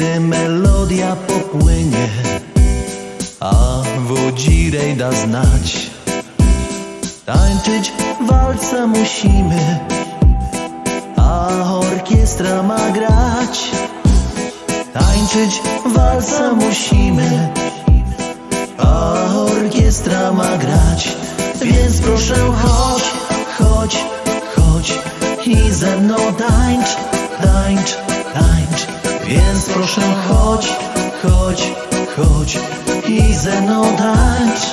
gdzie melodia popłynie, a wodzirej da znać. Tańczyć walca musimy, a orkiestra ma grać. Tańczyć walca musimy, a orkiestra ma grać. Więc proszę chodź, proszę chodź, chodź, chodź i ze mną tańcz.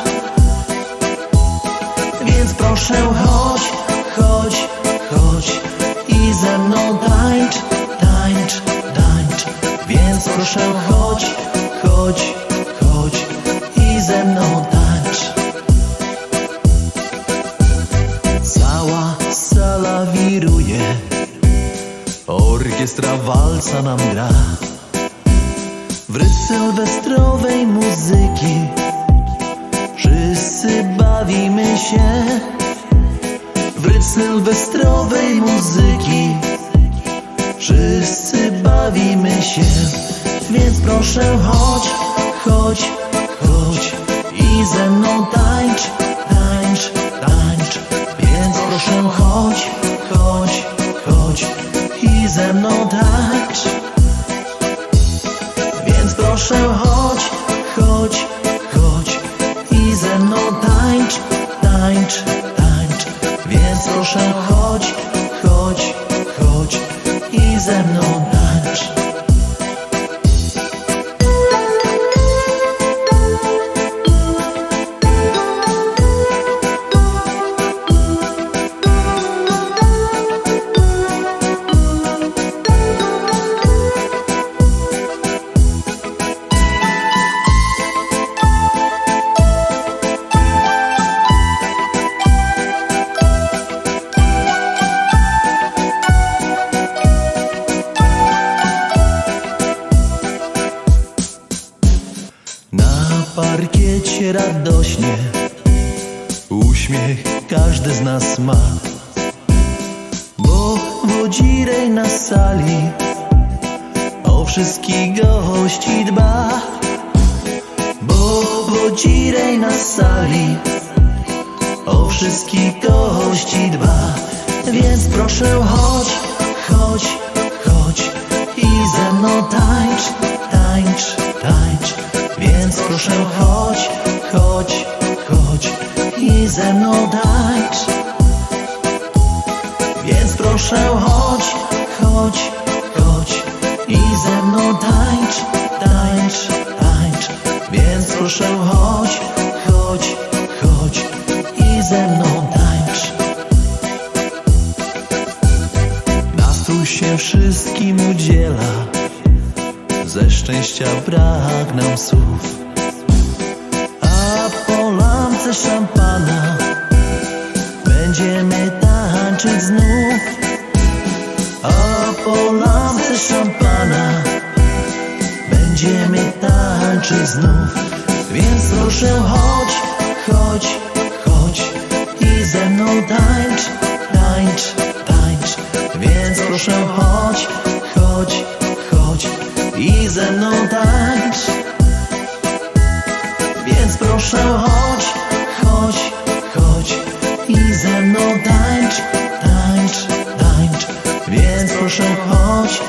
Więc proszę chodź, chodź, chodź i ze mną tańcz, tańcz, tańcz. Więc proszę chodź, chodź, chodź i ze mną tańcz. Cała sala wiruje, orkiestra walca nam gra. Rytm sylwestrowej muzyki Wszyscy bawimy się w rytm sylwestrowej muzyki. Wszyscy bawimy się, więc proszę chodź, chodź, chodź i ze mną tańcz, tańcz, tańcz. Więc proszę chodź, chodź, chodź i ze mną tańcz. Proszę chodź, chodź, chodź i ze mną tańcz, tańcz, tańcz. Więc proszę chodź, Na parkiecie radośnie. Uśmiech każdy z nas ma. Bo wodzirej na sali. O wszystkich gości dba. Bo wodzirej na sali. O wszystkich gości dba. Więc proszę chodź, Ze mną tańcz Więc proszę chodź, chodź, chodź I ze mną tańcz, tańcz, tańcz. Więc proszę chodź, chodź, chodź I ze mną tańcz. Nastrój się wszystkim udziela. Ze szczęścia brak nam słów lampce szampana Będziemy tańczyć znów. A po lampce szampana Będziemy tańczyć znów. Więc proszę chodź, chodź, chodź I ze mną tańcz, tańcz, tańcz. Więc proszę chodź, chodź, chodź I ze mną tańcz. Więc proszę chodź, Więc proszę chodź,